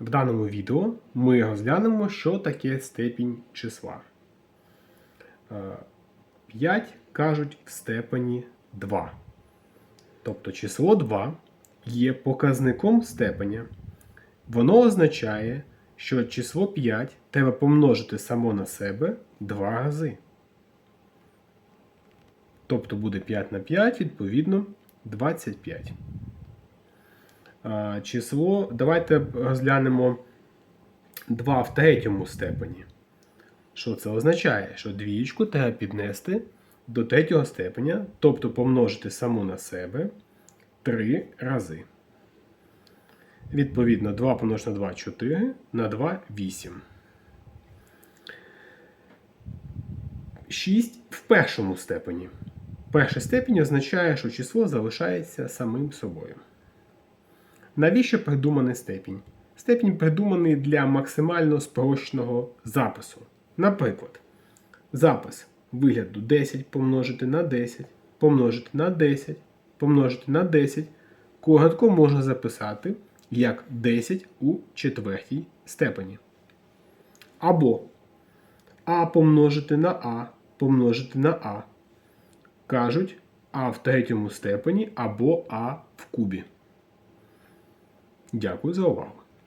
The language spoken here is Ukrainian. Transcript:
В даному відео ми розглянемо, що таке степінь числа. 5 кажуть в степені 2. Тобто число 2 є показником степеня. Воно означає, що число 5 треба помножити само на себе 2 рази. Тобто буде 5 на 5, відповідно, 25. Число. Давайте розглянемо 2 в третьому степені. Що це означає? Що двієчку треба піднести до третього степеня, тобто помножити саму на себе 3 рази. Відповідно, 2 помножити на 2 4, на 2 8. 6 в першому степені. Перший степінь означає, що число залишається самим собою. Навіщо придуманий степінь? Степінь придуманий для максимально спрощеного запису. Наприклад, запис вигляду 10 помножити на 10, помножити на 10, помножити на 10 коротко можна записати як 10 у четвертій степені. Або А помножити на А помножити на А. Кажуть А в третьому степені або А в кубі. Дякую за увагу.